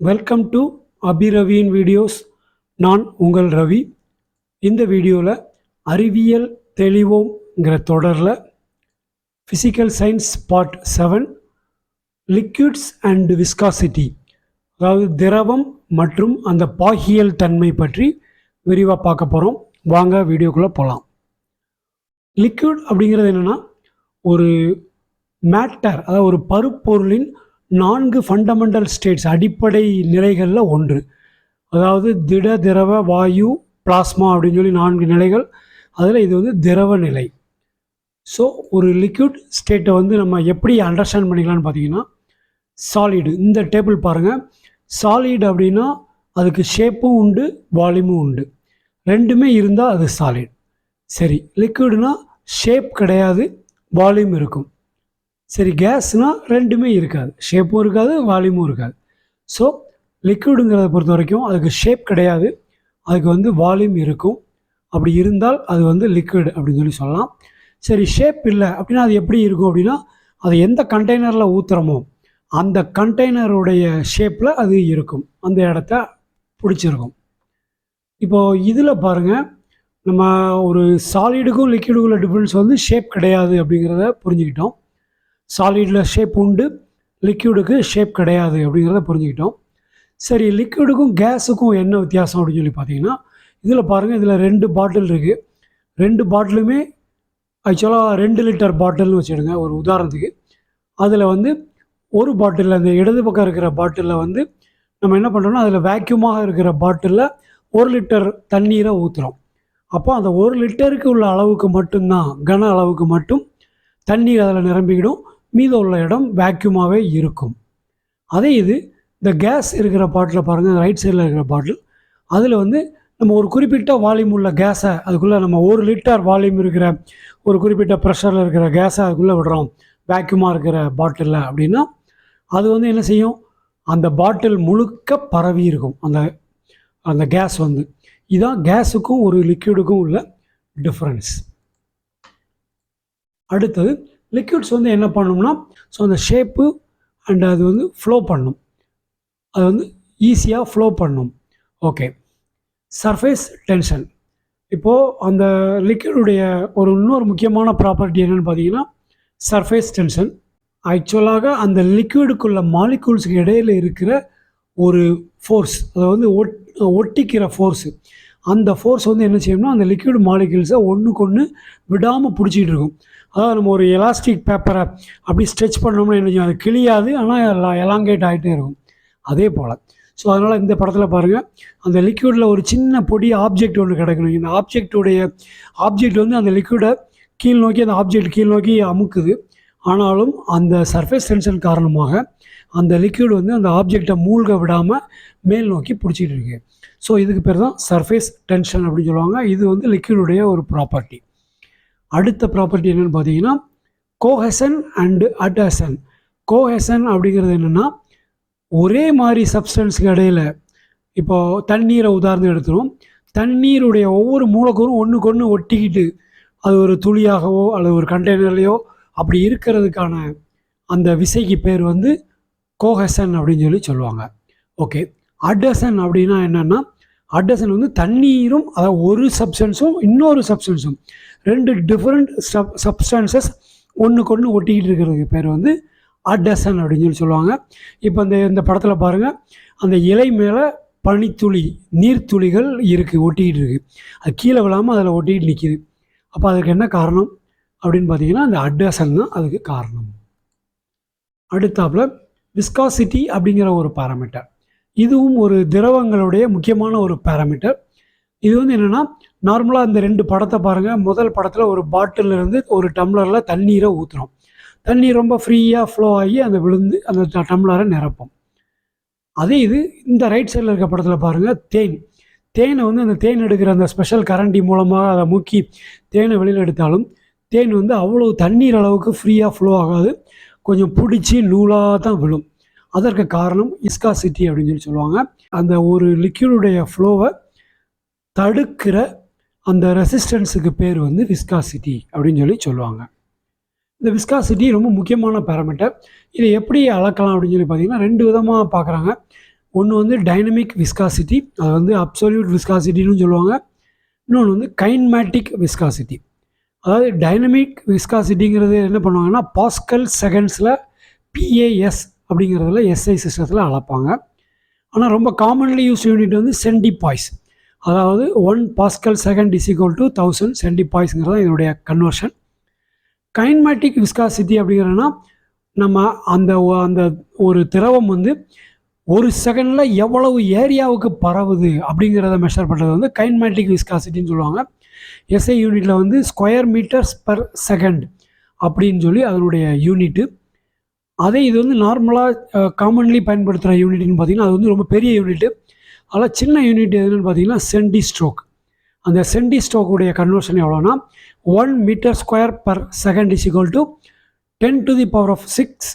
Welcome to அபிரவியின் videos நான் உங்கள் ரவி. இந்த வீடியோவில் அறிவியல் தெளிவோங்கிற தொடரில் physical science part seven liquids and viscosity அதாவது திரவம் மற்றும் அந்த பாகியல் தன்மை பற்றி விரிவாக பார்க்க போகிறோம் வாங்க வீடியோக்குள்ளே போகலாம் லிக்விட் அப்படிங்கிறது என்னென்னா ஒரு மேட்டர் அதாவது ஒரு பருப்பொருளின் நான்கு ஃபண்டமெண்டல் ஸ்டேட்ஸ் அடிப்படை நிலைகளில் ஒன்று. அதாவது திட திரவ வாயு பிளாஸ்மா அப்படின்னு சொல்லி நான்கு நிலைகள். அதில் இது வந்து திரவ நிலை. ஸோ ஒரு லிக்விட் ஸ்டேட்டை வந்து நம்ம எப்படி அண்டர்ஸ்டாண்ட் பண்ணிக்கலாம்னு பார்த்தீங்கன்னா சாலிடு இந்த டேபிள் பாருங்கள் சாலிட் அப்படின்னா அதுக்கு ஷேப்பும் உண்டு வால்யூமும் உண்டு. ரெண்டுமே இருந்தால் அது சாலிட் சரி லிக்விடுனால் ஷேப் கிடையாது வால்யூம் இருக்கும். சரி கேஸ்னால் ரெண்டுமே இருக்காது. ஷேப்பும் இருக்காது வால்யூமும் இருக்காது. ஸோ லிக்விடுங்கிறத பொறுத்த வரைக்கும் அதுக்கு ஷேப் கிடையாது. அதுக்கு வந்து வால்யூம் இருக்கும். அப்படி இருந்தால் அது வந்து லிக்விட் அப்படின்னு சொல்லி சொல்லலாம். சரி ஷேப் இல்லை அப்படின்னா அது எப்படி இருக்கும் அப்படின்னா அது எந்த கண்டெய்னரில் ஊற்றுறமோ அந்த கண்டெய்னருடைய ஷேப்பில் அது இருக்கும். அந்த இடத்த பிடிச்சிருக்கும். இப்போது இதில் பாருங்கள் நம்ம ஒரு சாலிடுக்கும் லிக்விடுக்குள்ள டிஃப்ரென்ஸ் வந்து ஷேப் கிடையாது அப்படிங்கிறத புரிஞ்சுக்கிட்டோம். சாலிடில் ஷேப் உண்டு. லிக்யூடுக்கு ஷேப் கிடையாது அப்படிங்கிறத புரிஞ்சுக்கிட்டோம். சரி லிக்விடுக்கும் கேஸுக்கும் என்ன வித்தியாசம் அப்படின்னு சொல்லி பார்த்தீங்கன்னா இதில் பாருங்கள் இதில் ரெண்டு பாட்டில் இருக்குது ரெண்டு பாட்டிலுமே ஆக்சுவலாக ரெண்டு லிட்டர் பாட்டில்னு வச்சுடுங்க ஒரு உதாரணத்துக்கு. அதில் வந்து ஒரு பாட்டிலில் அந்த இடது பக்கம் இருக்கிற பாட்டிலில் வந்து நம்ம என்ன பண்ணுறோம்னா அதில் வேக்யூமாக இருக்கிற பாட்டிலில் ஒரு லிட்டர் தண்ணீரை ஊற்றுறோம் அப்போ அந்த ஒரு லிட்டருக்கு உள்ள அளவுக்கு மட்டும்தான் கன அளவுக்கு மட்டும் தண்ணீர் அதில் நிரம்பிக்கிடும். மீதம் உள்ள இடம் வேக்யூமாகவே இருக்கும். அதே இது இந்த கேஸ் இருக்கிற பாட்டில் பாருங்கள் ரைட் சைடில் இருக்கிற பாட்டில் அதில் வந்து நம்ம ஒரு குறிப்பிட்ட வால்யூம் உள்ள கேஸை அதுக்குள்ளே நம்ம ஒரு லிட்டர் வால்யூம் இருக்கிற ஒரு குறிப்பிட்ட ப்ரெஷரில் இருக்கிற கேஸை அதுக்குள்ளே விடுறோம். வேக்யூமாக இருக்கிற பாட்டிலில் அப்படின்னா அது வந்து என்ன செய்யும்? அந்த பாட்டில் முழுக்க பரவி இருக்கும். அந்த அந்த கேஸ் வந்து. இதுதான் கேஸுக்கும் ஒரு லிக்யூடுக்கும் உள்ள டிஃப்ரென்ஸ் அடுத்தது லிக்விட்ஸ் வந்து என்ன பண்ணணும்னா ஸோ அந்த ஷேப்பு அண்ட் அது வந்து ஃப்ளோ பண்ணும். அது வந்து ஈஸியாக ஃப்ளோ பண்ணும். ஓகே சர்ஃபேஸ் டென்ஷன் இப்போது அந்த லிக்விடுடைய ஒரு இன்னொரு முக்கியமான ப்ராப்பர்ட்டி என்னென்னு பார்த்தீங்கன்னா சர்ஃபேஸ் டென்ஷன் ஆக்சுவலாக அந்த லிக்விடுக்குள்ள மாலிகூல்ஸுக்கு இடையில் இருக்கிற ஒரு ஃபோர்ஸ் அதை வந்து ஒட் ஒட்டிக்கிற ஃபோர்ஸு அந்த ஃபோர்ஸ் வந்து என்ன செய்யணும்னா அந்த லிக்விட் மாலிகூல்ஸை ஒன்றுக்கு ஒன்று விடாமல் பிடிச்சிக்கிட்டு இருக்கும். அதாவது நம்ம ஒரு எலாஸ்டிக் பேப்பரை அப்படி ஸ்ட்ரெச் பண்ணோம்னா என்ன செய்யும்? அது கிளியாது ஆனால் எலாங்கேட் ஆகிட்டே இருக்கும். அதே போல். ஸோ அதனால் இந்த படத்தில் பாருங்கள் அந்த லிக்விடில் ஒரு சின்ன பொடி ஆப்ஜெக்ட் ஒன்று கிடைக்கணும். இந்த ஆப்ஜெக்டுடைய ஆப்ஜெக்ட் வந்து அந்த லிக்விடை கீழ் நோக்கி அந்த ஆப்ஜெக்ட் கீழ் நோக்கி அமுக்குது. ஆனாலும் அந்த சர்ஃபேஸ் டென்ஷன் காரணமாக அந்த லிக்விட் வந்து அந்த ஆப்ஜெக்டை மூழ்க விடாமல் மேல் நோக்கி பிடிச்சிட்டு இருக்கு. ஸோ இதுக்கு பேர் தான் சர்ஃபேஸ் டென்ஷன் அப்படின்னு சொல்லுவாங்க. இது வந்து லிக்விடுடைய ஒரு ப்ராப்பர்ட்டி அடுத்த ப்ராப்பர்ட்டி என்னென்னு பார்த்தீங்கன்னா கோஹெசன் அண்டு அட்ஹசன் கோஹெசன் அப்படிங்கிறது என்னென்னா ஒரே மாதிரி சப்ஸ்டன்ஸுக்கு இடையில் இப்போது தண்ணீரை உதாரணம் எடுத்துரும் தண்ணீருடைய ஒவ்வொரு மூலக்கூறும் ஒன்றுக்கு ஒன்று ஒட்டிக்கிட்டு அது ஒரு துளியாகவோ அல்லது ஒரு கண்டெய்னர்லையோ அப்படி இருக்கிறதுக்கான அந்த விசைக்கு பேர் வந்து கோஹசன் அப்படின்னு சொல்லி சொல்லுவாங்க. ஓகே. அடசன் அப்படின்னா என்னென்னா அட்ஹசன் வந்து தண்ணீரும் அதாவது ஒரு சப்ஸ்டன்ஸும் இன்னொரு சப்ஸ்டன்ஸும் ரெண்டு டிஃப்ரெண்ட் சப் சப்ஸ்டன்சஸ் ஒன்றுக்கு ஒன்று ஒட்டிக்கிட்டு இருக்கிறதுக்கு பேர் வந்து அடசன் அப்படின்னு சொல்லி சொல்லுவாங்க. இப்போ இந்த இந்த படத்தில் பாருங்கள் அந்த இலை மேலே பனித்துளி நீர்த்துளிகள் இருக்குது ஒட்டிக்கிட்டு இருக்குது அது கீழே விழாமல் அதில் ஒட்டிக்கிட்டு நிற்கிது அப்போ அதுக்கு என்ன காரணம்? அப்படின்னு பார்த்தீங்கன்னா அந்த அட்ஹசன் தான் அதுக்கு காரணம். அடுத்தாப்புல விஸ்காசிட்டி அப்படிங்கிற ஒரு பேராமீட்டர் இதுவும் ஒரு திரவங்களுடைய முக்கியமான ஒரு பேராமீட்டர் இது வந்து என்னென்னா நார்மலாக அந்த ரெண்டு படத்தை பாருங்கள் முதல் படத்தில் ஒரு பாட்டில் இருந்து ஒரு டம்ளரில் தண்ணீரை ஊற்றுறோம் தண்ணி ரொம்ப ஃப்ரீயாக ஃப்ளோ ஆகி அந்த விழுந்து அந்த டம்ளரை நிரப்போம். அதே இது இந்த ரைட் சைடில் இருக்க படத்தில் பாருங்கள் தேன். தேனை வந்து அந்த தேன் எடுக்கிற அந்த ஸ்பெஷல் கரண்டி மூலமாக அதை முக்கி தேனை வெளியில் எடுத்தாலும் தேன் வந்து அவ்வளோ தண்ணீர் அளவுக்கு ஃப்ரீயாக ஃப்ளோ ஆகாது. கொஞ்சம் பிடிச்சி நூலாக தான் விழும். அதற்கு காரணம் இஸ்காசிட்டி அப்படின்னு சொல்லி சொல்லுவாங்க. அந்த ஒரு லிக்யூடுடைய ஃப்ளோவை தடுக்கிற அந்த ரெசிஸ்டன்ஸுக்கு பேர் வந்து விஸ்காசிட்டி அப்படின்னு சொல்லி சொல்லுவாங்க. இந்த விஸ்காசிட்டி ரொம்ப முக்கியமான பேராமீட்டர் இதை எப்படி அளக்கலாம் அப்படின்னு சொல்லி பார்த்தீங்கன்னா ரெண்டு விதமாக பார்க்குறாங்க. ஒன்று வந்து டைனமிக் விஸ்காசிட்டி அது வந்து அப்சல்யூட் விஸ்காசிட்டின்னு சொல்லுவாங்க. இன்னொன்று வந்து கைன்மேட்டிக் விஸ்காசிட்டி அதாவது டைனமிக் விஸ்காசிட்டிங்கிறது என்ன பண்ணுவாங்கன்னா பாஸ்கல் செகண்ட்ஸில் பிஏஎஸ் அப்படிங்கிறதுல எஸ்ஐ சிஸ்டத்தில் அளப்பாங்க. ஆனால் ரொம்ப காமன்லி யூஸ் யூனிட் வந்து சென்டிபாய்ஸ் அதாவது one pascal second is equal to thousand சென்டிபாய்ஸ்ங்கிறது தான் இதனுடைய கன்வர்ஷன் கைன்மேட்டிக் விஸ்காசிட்டி அப்படிங்கிறனா நம்ம அந்த அந்த ஒரு திரவம் வந்து ஒரு செகண்டில் எவ்வளவு ஏரியாவுக்கு பரவுது அப்படிங்கிறத மெஷர் பண்ணுறது வந்து கைன்மேட்டிக் விஸ்காசிட்டின்னு சொல்லுவாங்க. எஸ்ஐ யூனிட்டில் வந்து ஸ்கொயர் மீட்டர்ஸ் பர் செகண்ட் அப்படின்னு சொல்லி அதனுடைய யூனிட்டு அதே இது வந்து நார்மலாக காமன்லி பயன்படுத்துகிற யூனிட்னு பார்த்தீங்கன்னா அது வந்து ரொம்ப பெரிய யூனிட்டு அதில் சின்ன யூனிட் எதுன்னு பார்த்தீங்கன்னா சென்டி ஸ்ட்ரோக் அந்த சென்டி ஸ்ட்ரோக்குடைய கன்வர்ஷன் எவ்வளோனா one meter square per second is equal to ten to the power of six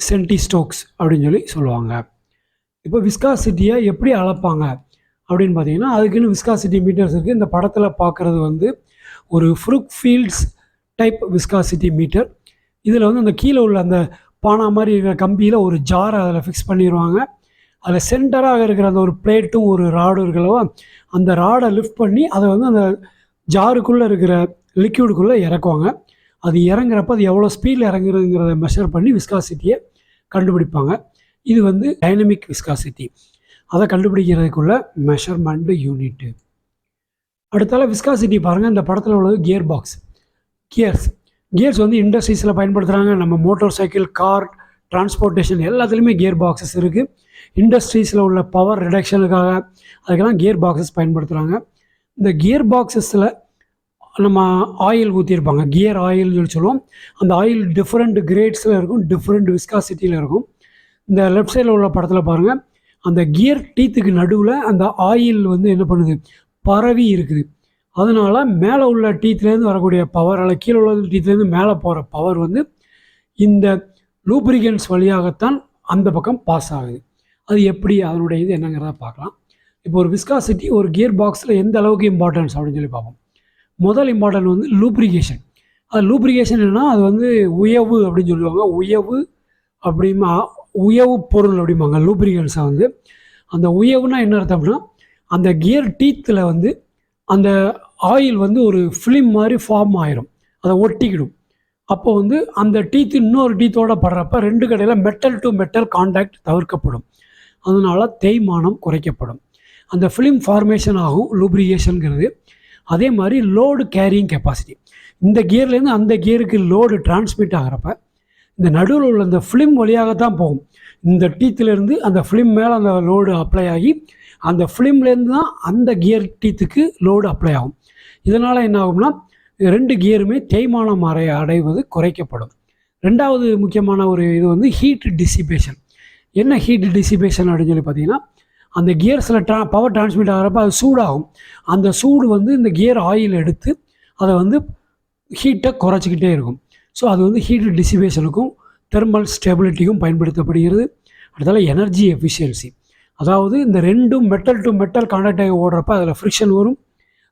centi strokes அப்படின்னு சொல்லி சொல்லுவாங்க. இப்போ விஸ்காசிட்டியை எப்படி அளப்பாங்க? அப்படின்னு பார்த்தீங்கன்னா அதுக்குன்னு விஸ்காசிட்டி மீட்டர்ஸ் இருக்குது இந்த படத்தில் பார்க்குறது வந்து ஒரு Brookfield type viscosity meter இதில் வந்து அந்த கீழே உள்ள அந்த பானா மாதிரி இருக்கிற கம்பியில் ஒரு ஜாரை அதில் ஃபிக்ஸ் பண்ணிடுவாங்க அதில் சென்டராக இருக்கிற அந்த ஒரு பிளேட்டும் ஒரு ராடும் இருக்கலவா அந்த ராடை லிஃப்ட் பண்ணி அதை வந்து அந்த ஜாருக்குள்ளே இருக்கிற லிக்யூடுக்குள்ளே இறக்குவாங்க. அது இறங்குறப்ப அது எவ்வளோ ஸ்பீடில் இறங்குறதுங்கிறத மெஷர் பண்ணி விஸ்காசிட்டியை கண்டுபிடிப்பாங்க. இது வந்து டைனமிக் விஸ்காசிட்டி அதை கண்டுபிடிக்கிறதுக்குள்ள மெஷர்மெண்ட்டு யூனிட்டு அடுத்தால விஸ்காசிட்டி பாருங்கள் இந்த படத்தில் உள்ளது கியர் பாக்ஸ் கியர்ஸ் கியர்ஸ் வந்து இண்டஸ்ட்ரீஸில் பயன்படுத்துகிறாங்க நம்ம மோட்டார் சைக்கிள் கார் டிரான்ஸ்போர்ட்டேஷன் எல்லாத்துலேயுமே கியர் பாக்ஸஸ் இருக்குது இண்டஸ்ட்ரீஸில் உள்ள பவர் ரிடக்ஷனுக்காக அதுக்கெல்லாம் கியர் பாக்ஸஸ் பயன்படுத்துகிறாங்க இந்த கியர் பாக்ஸஸில் நம்ம ஆயில் ஊற்றிருப்பாங்க கியர் ஆயில்னு சொல்லி சொல்லுவோம். அந்த ஆயில் டிஃப்ரெண்ட் கிரேட்ஸில் இருக்கும் டிஃப்ரெண்ட் விஸ்காசிட்டியில் இருக்கும். இந்த லெஃப்ட் சைடில் உள்ள படத்தில் பாருங்கள் அந்த கியர் டீத்துக்கு நடுவில் அந்த ஆயில் வந்து என்ன பண்ணுது? பரவி இருக்குது. அதனால் மேலே உள்ள டீத்துலேருந்து வரக்கூடிய பவர் அல்ல கீழே உள்ள டீத்துலேருந்து மேலே போகிற பவர் வந்து இந்த லூப்ரிகன்ஸ் வழியாகத்தான் அந்த பக்கம் பாஸ் ஆகுது. அது எப்படி? அதனுடைய இது என்னங்கிறத பார்க்கலாம். இப்போ ஒரு விஸ்காசிட்டி ஒரு கியர் பாக்ஸில் எந்த அளவுக்கு இம்பார்ட்டன்ஸ் அப்படின்னு சொல்லி பார்ப்போம். முதல் இம்பார்ட்டன்ட் வந்து லூப்ரிகேஷன் அது லூப்ரிகேஷன் என்னன்னா அது வந்து உயவு அப்படின்னு சொல்லுவாங்க. உயவு அப்படிமா உயவு பொருள் அப்படிம்பாங்க லூப்ரிகன்ஸை வந்து. அந்த உயவுனா என்ன அர்த்தம்னா அந்த கியர் டீத்தில் வந்து அந்த ஆயில் வந்து ஒரு ஃபிலிம் மாதிரி ஃபார்ம் ஆயிரும். அதை ஒட்டிக்கிடும். அப்போ வந்து அந்த டீத் இன்னொரு டீத்தோடு படுறப்ப ரெண்டு கடையில் மெட்டல் டு மெட்டல் காண்டாக்ட் தவிர்க்கப்படும். அதனால் தேய்மானம் குறைக்கப்படும். அந்த ஃபிலிம் ஃபார்மேஷன் ஆகும் லூப்ரிகேஷனுங்கிறது அதே மாதிரி லோடு கேரியிங் கெப்பாசிட்டி இந்த கியர்லேருந்து அந்த கியருக்கு லோடு டிரான்ஸ்மிட் ஆகிறப்ப இந்த நடுவில் உள்ள இந்த ஃபிலிம் வழியாக தான் போகும். இந்த டீத்துலேருந்து அந்த ஃபிலிம் மேலே அந்த லோடு அப்ளை ஆகி அந்த ஃபிலிம்லேருந்து தான் அந்த கியர் டீத்துக்கு லோடு அப்ளை ஆகும். இதனால் என்ன ஆகும்னா ரெண்டு கியருமே தேய்மானம் அறை அடைவது குறைக்கப்படும். ரெண்டாவது முக்கியமான ஒரு இது வந்து ஹீட் டிசிபேஷன் என்ன ஹீட் டிசிபேஷன் அப்படின்னு சொல்லி பார்த்தீங்கன்னா அந்த கியர்ஸில் ட்ரா பவர் டிரான்ஸ்மிட் ஆகிறப்ப அது சூடாகும். அந்த சூடு வந்து இந்த கியர் ஆயில் எடுத்து அதை வந்து ஹீட்டை குறைச்சிக்கிட்டே இருக்கும். ஸோ அது வந்து ஹீட் டிசிபேஷனுக்கும் தெர்மல் ஸ்டெபிலிட்டிக்கும் பயன்படுத்தப்படுகிறது. அடுத்தால எனர்ஜி எஃபிஷியன்சி அதாவது இந்த ரெண்டும் மெட்டல் டு மெட்டல் கான்டாக்ட் ஆகி ஓடுறப்ப அதில் ஃப்ரிக்ஷன் வரும்.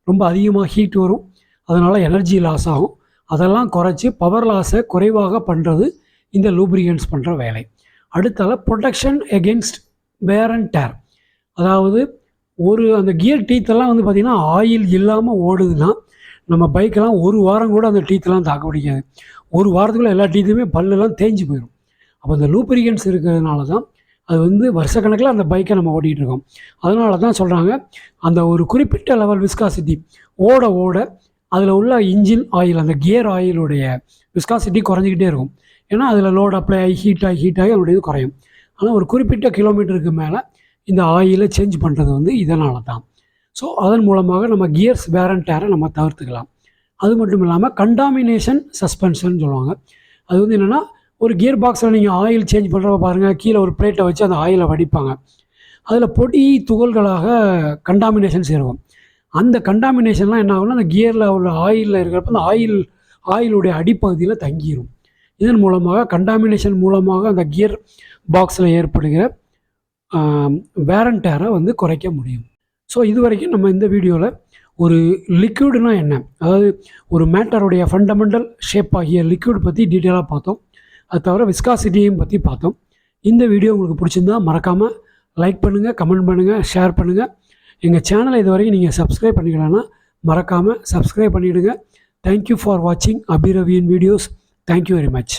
ரொம்ப அதிகமாக ஹீட் வரும். அதனால் எனர்ஜி லாஸ் ஆகும். அதெல்லாம் குறைச்சி பவர் லாஸை குறைவாக பண்ணுறது இந்த லூப்ரிகன்ஸ் பண்ணுற வேலை. அடுத்தால protection against wear and tear அதாவது ஒரு அந்த கியர் டீத்தெல்லாம் வந்து பார்த்திங்கன்னா ஆயில் இல்லாமல் ஓடுதுன்னா நம்ம பைக்கெல்லாம் ஒரு வாரம் கூட அந்த டீத்தெல்லாம் தாக்க பிடிக்காது. ஒரு வாரத்துக்குள்ள எல்லா டீத்துமே பல்லெல்லாம் தேஞ்சு போயிடும் அப்போ அந்த லூப்ரிகன்ஸ் இருக்கிறதுனால தான் அது வந்து வருஷக்கணக்கில் அந்த பைக்கை நம்ம ஓட்டிகிட்டு இருக்கோம். அதனால தான் சொல்கிறாங்க அந்த ஒரு குறிப்பிட்ட லெவல் விஸ்காசிட்டி ஓட ஓட அதில் உள்ள இன்ஜின் ஆயில் அந்த கியர் ஆயிலுடைய விஸ்காசிட்டி குறைஞ்சிக்கிட்டே இருக்கும். ஏன்னா அதில் லோட் அப்ளை ஆகி ஹீட் ஆகி ஹீட் ஆகி அதனுடைய இது குறையும். ஆனால் ஒரு குறிப்பிட்ட கிலோமீட்டருக்கு மேலே இந்த ஆயிலை சேஞ்ச் பண்ணுறது வந்து இதனால தான் ஸோ அதன் மூலமாக நம்ம கியர்ஸ் வேர் டேரை நம்ம தவிர்த்துக்கலாம். அது மட்டும் இல்லாமல் கண்டாமினேஷன் சஸ்பென்ஷன் சொல்லுவாங்க. அது வந்து என்னென்னா ஒரு கியர் பாக்ஸில் நீங்கள் ஆயில் சேஞ்ச் பண்ணுறப்ப பாருங்கள் கீழே ஒரு பிளேட்டை வச்சு அந்த ஆயிலை வடிப்பாங்க. அதில் பொடி துகள்களாக கண்டாமினேஷன் சேருவோம். அந்த கண்டாமினேஷன்லாம் என்ன ஆகும்னா அந்த கியரில் உள்ள ஆயிலில் இருக்கிறப்ப அந்த ஆயில் ஆயிலுடைய அடிப்பகுதியில் தங்கிடும் இதன் மூலமாக கண்டாமினேஷன் மூலமாக அந்த கியர் பாக்ஸில் ஏற்படுகிற வேரண்டேரை வந்து குறைக்க முடியும். ஸோ இது வரைக்கும் நம்ம இந்த வீடியோவில் ஒரு லிக்யூடுனா என்ன? அதாவது ஒரு மேட்டருடைய ஃபண்டமெண்டல் ஷேப் ஆகிய லிக்யூட் பற்றி டீட்டெயிலாக பார்த்தோம். அது தவிர விஸ்காசிட்டியையும் பற்றி பார்த்தோம். இந்த வீடியோ உங்களுக்கு பிடிச்சிருந்தா மறக்காமல் லைக் பண்ணுங்கள் கமெண்ட் பண்ணுங்கள் ஷேர் பண்ணுங்கள் எங்கள் சேனலை இது வரைக்கும் நீங்கள் சப்ஸ்கிரைப் பண்ணிக்கலாம்னா மறக்காமல் சப்ஸ்கிரைப் பண்ணிவிடுங்க தேங்க்யூ ஃபார் வாட்சிங் அபிரவியின் videos thank you very much